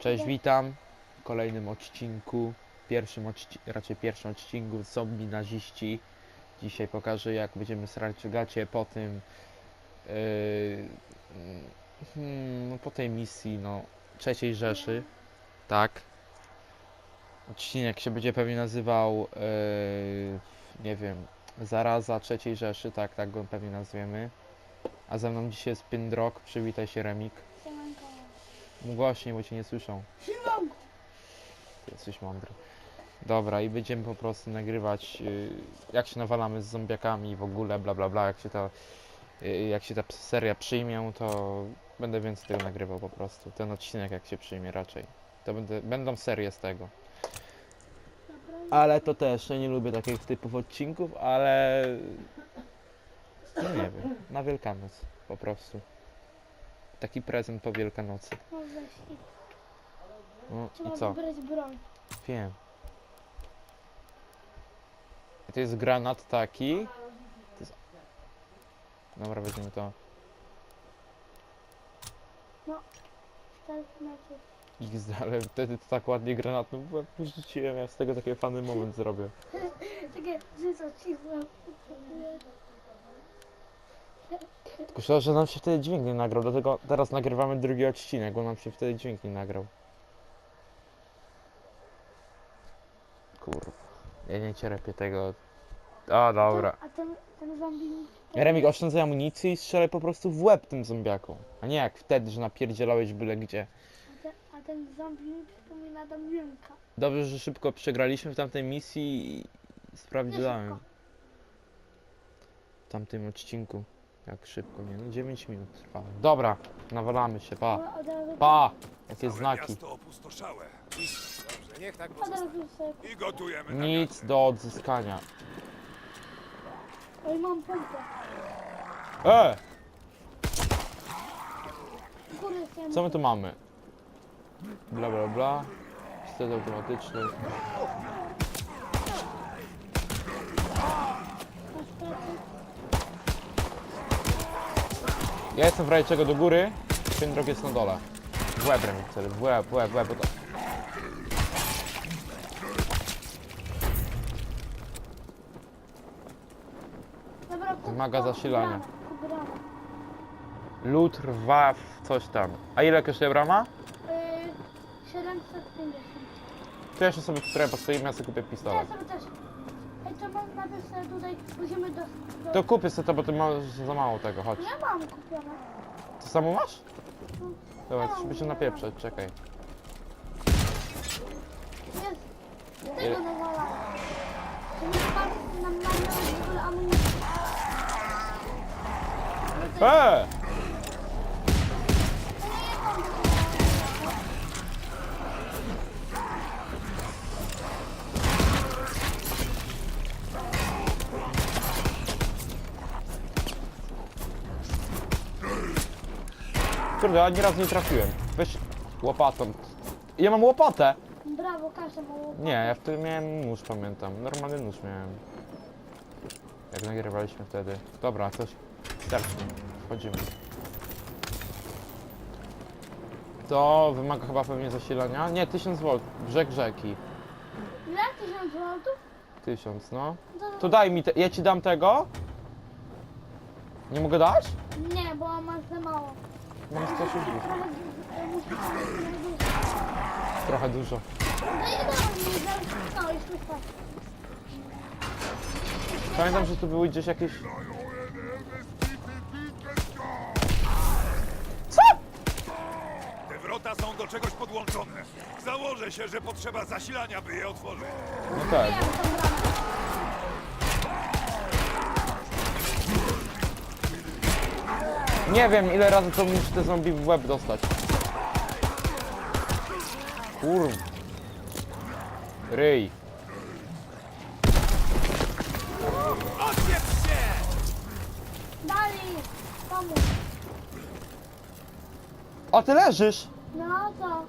Cześć, witam w kolejnym odcinku, pierwszym odci raczej pierwszym odcinku zombie naziści. Dzisiaj pokażę jak będziemy srać gacie po tym, yy, hmm, no, po tej misji, no, trzeciej Rzeszy, tak. Odcinek się będzie pewnie nazywał, yy, nie wiem, Zaraza trzeciej Rzeszy, tak, tak go pewnie nazwiemy. A ze mną dzisiaj jest Pindrok, przywitaj się Remik. Mów Głośniej, bo cię nie słyszą. Siemanko. Ty jesteś mądry. Dobra, i będziemy po prostu nagrywać, y, jak się nawalamy z zombiakami i w ogóle, bla bla bla, jak się ta, y, jak się ta seria przyjmie, to będę więcej tego nagrywał po prostu. Ten odcinek jak się przyjmie raczej. To będę, będą serie z tego. Ale to też, ja nie lubię takich typów odcinków, ale... No nie wiem, na Wielkanoc po prostu. Taki prezent po Wielkanocy. No i No trzeba i co? wybrać broń. Wiem. I to jest granat taki. To jest... Dobra, weźmiemy to. XD, ale wtedy to tak ładnie granat, no bo rzuciłem, ja z tego taki fany moment zrobię. Takie, że co ci Tylko szkoda, że nam się wtedy dźwięk nie nagrał, dlatego teraz nagrywamy drugi odcinek, bo nam się wtedy dźwięk nie nagrał. Kurwa, ja nie cierpię tego. A, dobra. A ten, ten zombie... Remik, oszczędzaj amunicji i strzelaj po prostu w łeb tym zombiakom. A nie jak wtedy, że napierdzielałeś byle gdzie. A ten, a ten zombie mi przypomina Damianka. Dobrze, że szybko przegraliśmy w tamtej misji i sprawdzałem. szybko. W tamtym odcinku. Jak szybko, nie? No 9 minut trwa. Dobra, nawalamy się, pa. Od razu, Pa! Jakie Całe znaki. miasto opustoszałe. Dobrze, niech tak od pozostanie. razu sobie... I gotujemy na Nic do odzyskania. Oj, mam pompę. E! Kurde, chciałem... Co my tu mamy? Bla bla bla. Pistolet automatyczny. Masz? Ja jestem w razie czego do góry, ten jest na dole. W łeb cel, w łeb, w łeb, w łeb. bo to- Dobra, kup- Wymaga zasilania. bramę, kup bramę. Lód, rwa, w coś tam. A ile kosztuje brama? Yy, 750. To jeszcze sobie tutaj postoimy, ja sobie kupię Ja pistolet. sobie też. Sobie tutaj, do... do... To kupię sobie to, bo ty masz za mało tego, chodź. Ja mam kupione. Ty samo masz? Dobra, to trzeba się napieprzeć, czekaj. Jest. Tego nawalałem. To nie spadł nam na w ogóle amunicji. Eee! Kurde, ani raz nie trafiłem. Weź łopatą. Ja mam łopatę! Brawo, Kasia mało. Nie, ja wtedy miałem nóż, pamiętam. Normalny nóż miałem. Jak nagrywaliśmy wtedy. Dobra, coś. Starczy. Wchodzimy. To wymaga chyba pewnie zasilania. Nie, 1000 V. Brzeg rzeki. Ile? 1000 złotów? 1000, no. To, To daj mi te. Ja ci dam tego? Nie mogę dać? Nie, bo masz za mało. Mam 160. Trochę du- musisz trochę dużo. Trochę dużo. No no. Pamiętam, że tu były gdzieś jakieś. Te wrota są do czegoś podłączone. Założę się, że potrzeba zasilania, by je otworzyć. No tak. Nie, Nie wiem ile razy to muszę te zombie w łeb dostać. Kurw. Ryj. Odpieprz się! Dalej, pomóż. A ty leżysz? No co?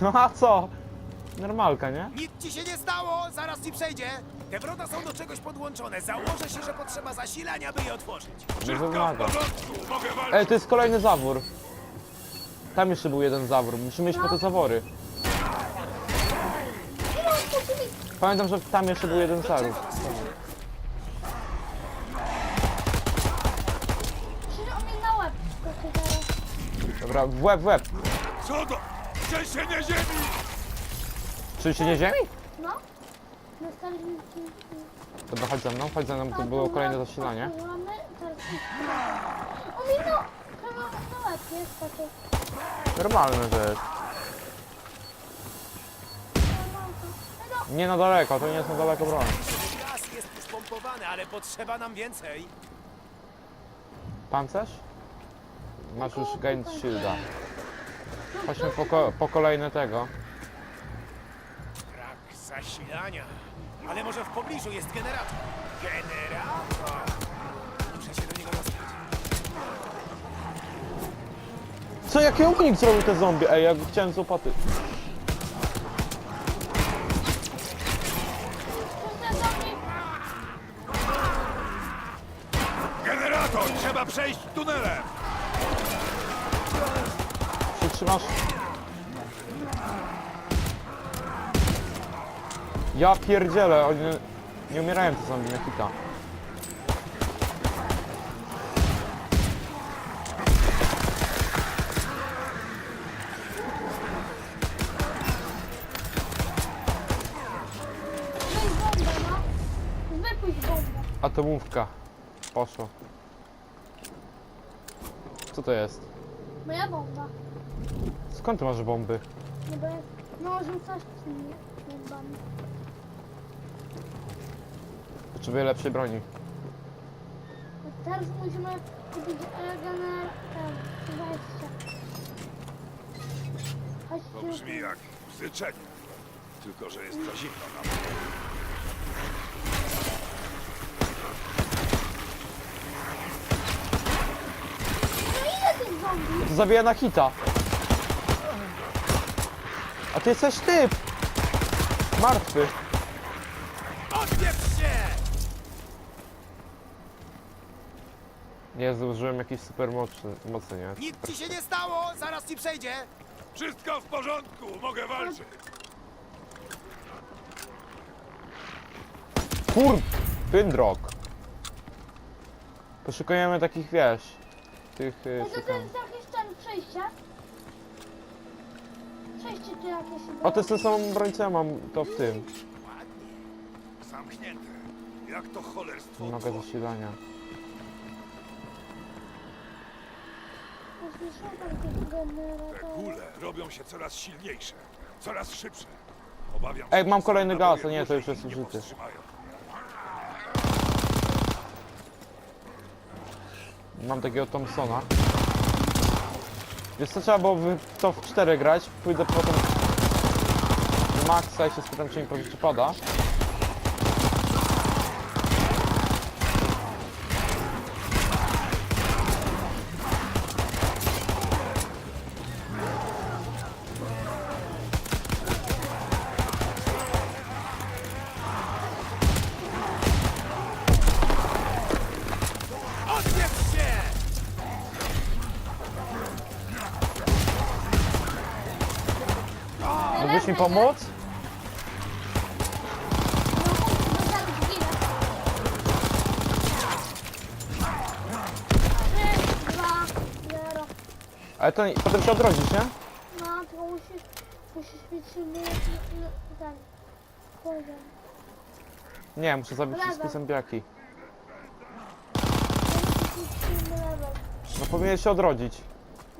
No a co? Normalka, nie? Nic ci się nie stało, zaraz ci przejdzie. Te wrota są do czegoś podłączone. Założę się, że potrzeba zasilania, by je otworzyć. Nie wymaga. porządku, mogę walczyć. Ej, to jest kolejny zawór. Tam jeszcze był jeden zawór. Musimy iść po te zawory. Pamiętam, że tam jeszcze był jeden zawór. Przecież on mnie na łeb skoczy zaraz. Dobra, w łeb, w łeb. Co to? Trzęsienie ziemi! Trzęsienie ziemi? No. Dobra, chodź za mną, chodź za mną, to było kolejne zasilanie. On mi no... Skoczył. Normalne to jest. No, Nie na daleko, to nie jest na daleko broń. Gaz jest już pompowany, ale potrzeba nam więcej. Pancerz? Masz już Gain Shielda. Chodźmy po, ko po kolejne tego. Brak zasilania. Ale może w pobliżu jest generator. Generator! Muszę się do niego dostać. Co, jaki unik zrobił te zombie? Ej, ja chciałem z łopaty. Ja pierdzielę, oni nie umierają te zombie na hita. Wypuść bombę. Atomówka. Poszło. Co to jest? Moja bomba. Skąd ty masz bomby? No bo jest... No, rzucasz czy nie? Bombami. Potrzebuję lepszej broni. A Teraz musimy kupić generator. Weźcie. To Chodźcie. brzmi jak życzenie. Tylko, że jest za zimno nam. No ile tych zombie? To zabija na hita. A ty jesteś typ! Martwy. Odpieprz się! Nie, zużyłem jakiejś super mocy, mocy, nie? Nic ci się nie stało, zaraz ci przejdzie. Wszystko w porządku! Mogę walczyć! Kur... Pindrok. Poszukujemy takich, wiesz... Tych... y, to co to tam. jest jakieś tam przejście. Przejście tu jakieś... O, to jest ten samą broń, co ja mam, to w tym. Zamknięte. Jak to cholerstwo Nie mogę otworzyć? Te kule robią się coraz silniejsze, coraz szybsze. Obawiam Ej, mam że kolejny naboje gaz, a nie, to już jest nie powstrzymają. Mam takiego Thompsona. Wiesz co, trzeba było w to w 4 grać, pójdę potem do Maxa i się spytam, czy mi pożyczy pada. Mi pomóc? Ale to nie, potem się odrodzisz, nie? No, tylko musisz, musisz mieć silny no, ten poziom. Nie, muszę zabić Lewa. wszystkie zombiaki. Musisz mieć silny level. No powinieneś się odrodzić.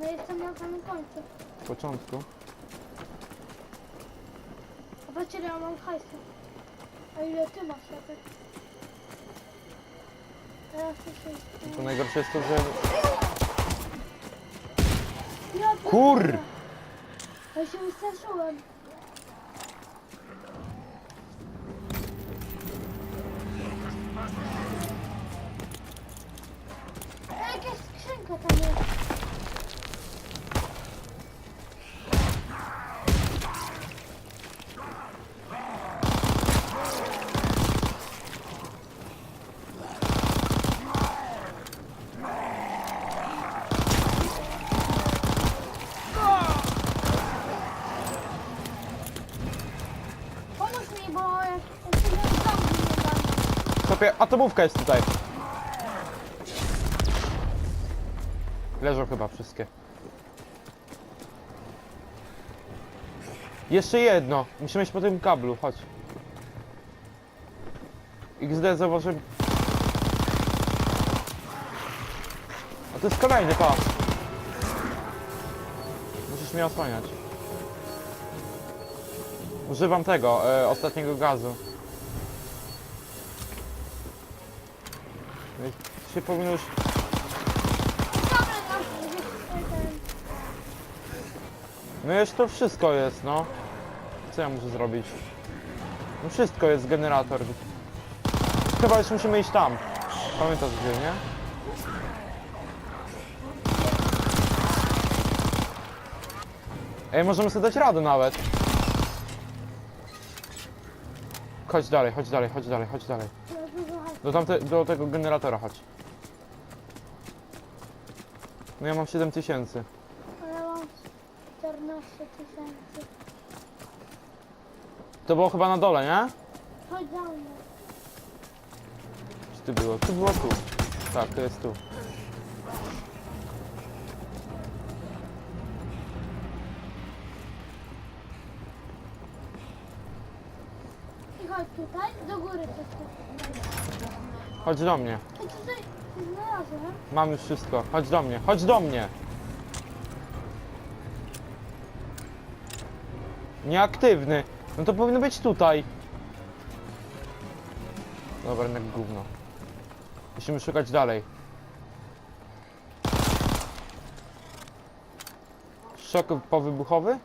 No jestem na samym końcu. W początku. Patrzcie, ja mam hajsu. A ile ty masz lepiej? Teraz to To najgorsze jest to, że... Ja Kur! Ja się wystraszyłem. A jakaś skrzynka tam jest. Chłopie, atomówka jest tutaj. Leżą chyba wszystkie. Jeszcze jedno. Musimy iść po tym kablu, chodź. XD zauważyłem. A to jest kolejny, pa. Musisz mnie osłaniać. Używam tego, e, ostatniego gazu. I się powinno już... No już to wszystko jest, no. Co ja muszę zrobić? No wszystko jest, generator. Chyba już musimy iść tam. Pamiętasz gdzie, nie? Ej, możemy sobie dać radę nawet. Chodź dalej, chodź dalej, chodź dalej, chodź dalej. Ja. Do, tamte, do tego generatora chodź. No ja mam 7000. Ale mam 14 tysięcy. To było chyba na dole, nie? Chodź za mną. Czy tu było? Tu było tu. Tak, to jest tu. I chodź tutaj, do góry tylko. Chodź do mnie. Tutaj znalazłem. Mam już wszystko. Chodź do mnie. Chodź do mnie. Nieaktywny. No to powinno być tutaj. Dobra, jednak gówno. Musimy szukać dalej. Szok powybuchowy?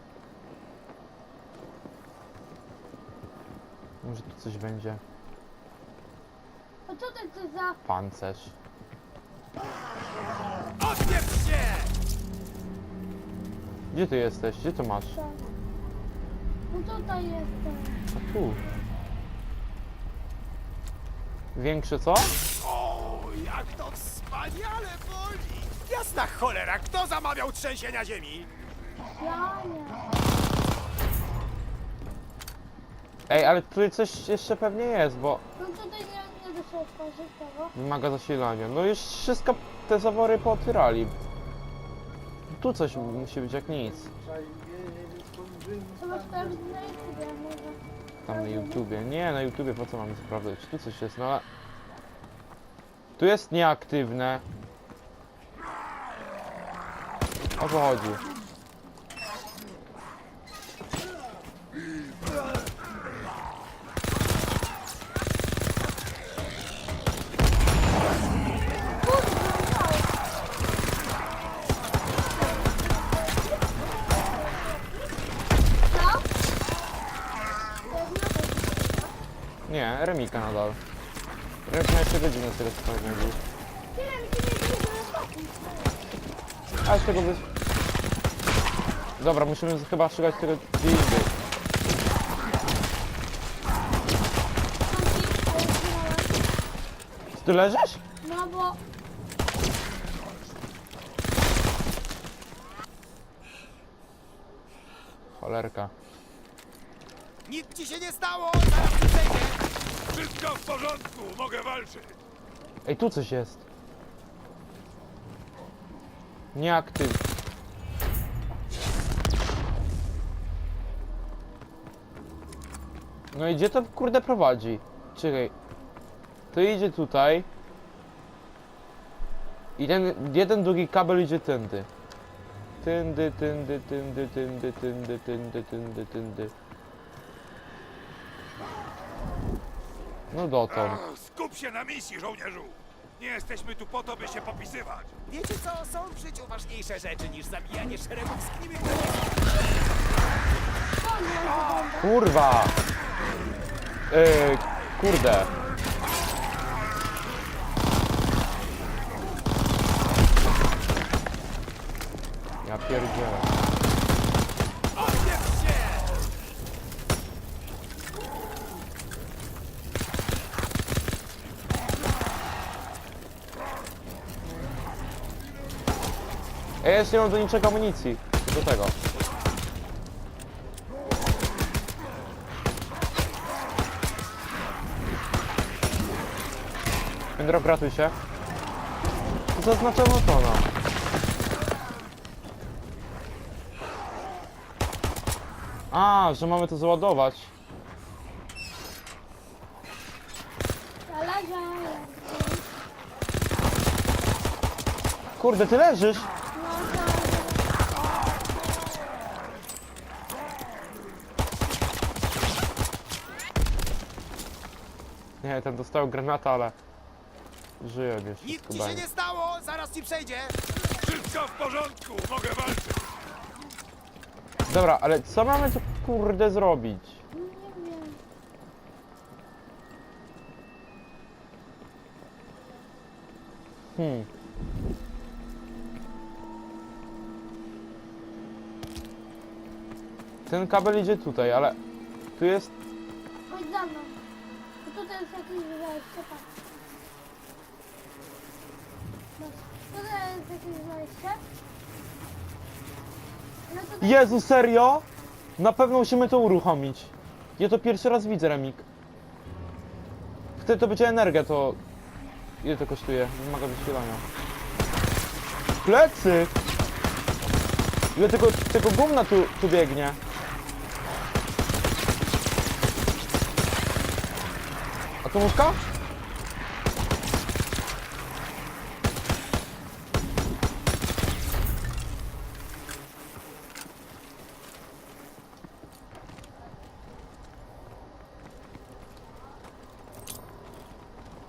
Może tu coś będzie. A co za... Pancerz. Się! Gdzie ty jesteś? Gdzie to masz? No tutaj jestem. A tu. Większe co? O, jak to wspaniale boli! Jasna cholera, kto zamawiał trzęsienia ziemi? Ja nie. Ej, ale tu coś jeszcze pewnie jest, bo No tutaj nie, tego. wymaga zasilania. No już wszystko te zawory pootwierali. Tu coś musi być jak nic. Tam na YouTubie. Nie, na YouTubie po co mamy sprawdzać? Tu coś jest, no ale... Tu jest nieaktywne. O co chodzi? Nie, Remika nadal. Z tego co pamiętam. Tyle będzie A z tego by... Dobra, musimy chyba szukać tego gdzie indziej. Tu leżysz? No bo... Cholerka. Nic ci się nie stało, zaraz tu zejdę. Wszystko w porządku, mogę walczyć. Ej, tu coś jest. Nieaktywny. No i gdzie to kurde prowadzi? Czekaj. To idzie tutaj. I ten jeden długi kabel idzie tędy. Tędy, tędy, tędy, tędy, tędy, tędy, tędy, tędy. No dotąd. Ach, skup się na misji, żołnierzu. Nie jesteśmy tu po to, by się popisywać. Wiecie co, są w życiu ważniejsze rzeczy niż zabijanie szeregów z knimy Kurwa! Yy, kurde. Ja pierdzielę. Odpieprz się! Ja jeszcze nie mam do niczego amunicji. Do tego. Pendro, gratuj się. To zaznaczono to nam. A, że mamy to załadować. Kurde, ty leżysz? Ten dostał granata, ale... Żyje jeszcze, Nic ci się nie stało, zaraz ci przejdzie. Wszystko w porządku, mogę walczyć. Dobra, ale co mamy tu kurde zrobić? Nie wiem. Hmm. Ten kabel idzie tutaj, ale tu jest. Chodź za mną. Jest. Jezu, serio? Na pewno musimy to uruchomić. Ja to pierwszy raz widzę, Remik. Wtedy to będzie energia, to. Ile to kosztuje? Wymaga wysilania. Plecy! Ile tego, tego gumna tu, tu biegnie? Atomówka?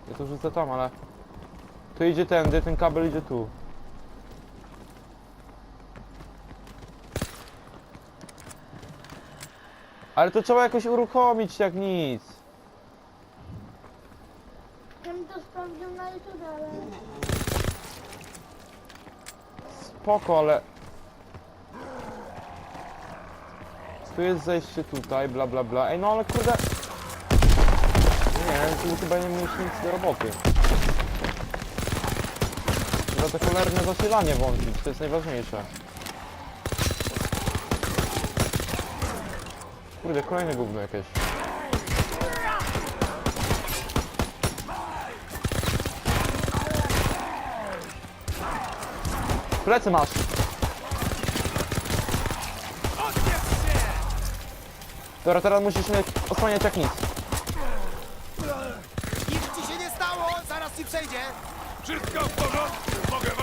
Ja to rzucę tam, ale... Tu idzie tędy, ten kabel idzie tu. Ale to trzeba jakoś uruchomić jak nic. Ja bym to na YouTube, ale... Spoko, ale... Tu jest zejście tutaj, bla bla bla. Ej, no ale kurde... Nie, tu chyba nie mieć nic do roboty. Trzeba to cholerne zasilanie włączyć, to jest najważniejsze. Kurde, kolejne gówno jakieś. Plecy masz! Dobra, teraz musisz mnie osłaniać jak nic. Nic ci się nie stało, zaraz ci przejdzie. Wszystko w porządku, mogę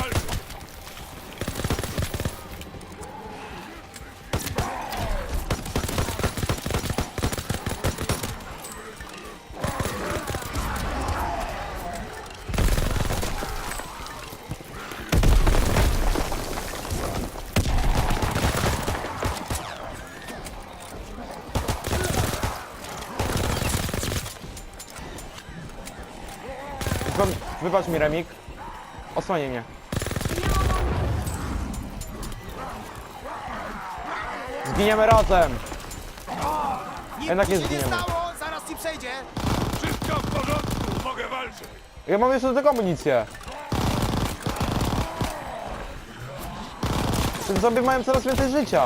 Wybacz mi Remik. Osłaniaj mnie. Zginiemy razem! Jednak nie zginiemy. stało, zaraz ci przejdzie. Wszystko w porządku, mogę walczyć. Ja mam jeszcze do tego amunicję. Te zombie mają coraz więcej życia.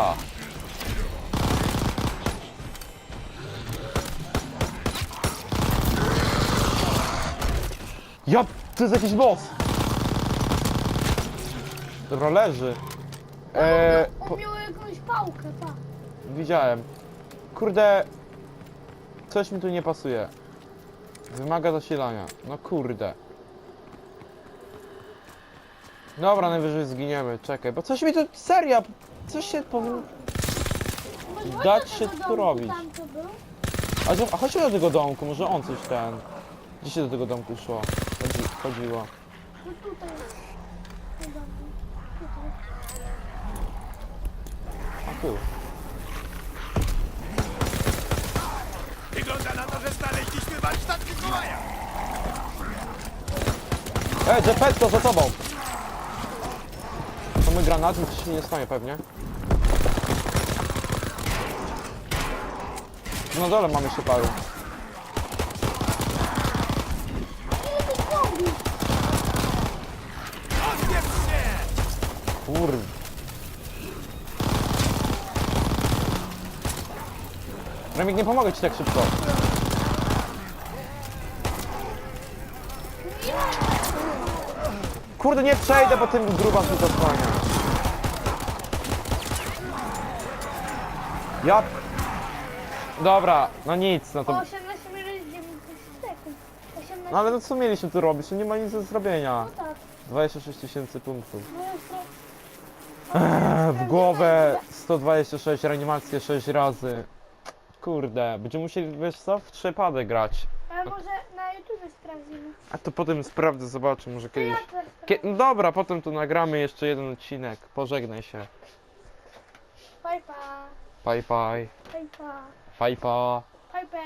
Ja, to jest jakiś boss. Dobra, leży. Eee, po, On miał jakąś pałkę, pa. widziałem. Kurde, coś mi tu nie pasuje. Wymaga zasilania. No kurde. Dobra, najwyżej zginiemy. Czekaj, bo coś mi tu seria. Coś się powinno. Może Dać się tego tu domku, robić. Tam był. A, a chodźmy do tego domku, może on coś ten. Gdzie się do tego domku szło? Chodzi, chodziło. No tutaj. Tutaj. A tu. Wygląda na to, że znaleźliśmy warsztat Mikołaja. Ej, Jeffetto, za tobą! To mój granat, nic się nie stanie pewnie. Na dole mamy jeszcze paru. Ile tych zombie? Odbierz się! Kur... Remik, nie pomogę ci tak szybko. Kurde, nie przejdę, bo tym gruba się zasłania. Ja... Dobra, no nic, no to... 18 minut i 9 sekund. 18 No ale no co mieliśmy tu robić? No nie ma nic do zrobienia. No tak. 26 tysięcy punktów. No to... Eee, w głowę 126, reanimację 6 razy. Kurde, będziemy musieli, wiesz co, w trzy pady grać. Ale może na YouTube sprawdzimy. A to potem sprawdzę, zobaczę, może To kiedyś... ja też Kie... No dobra, potem tu nagramy jeszcze jeden odcinek. Pożegnaj się. Bye bye. Bye bye. Bye. Bye bye.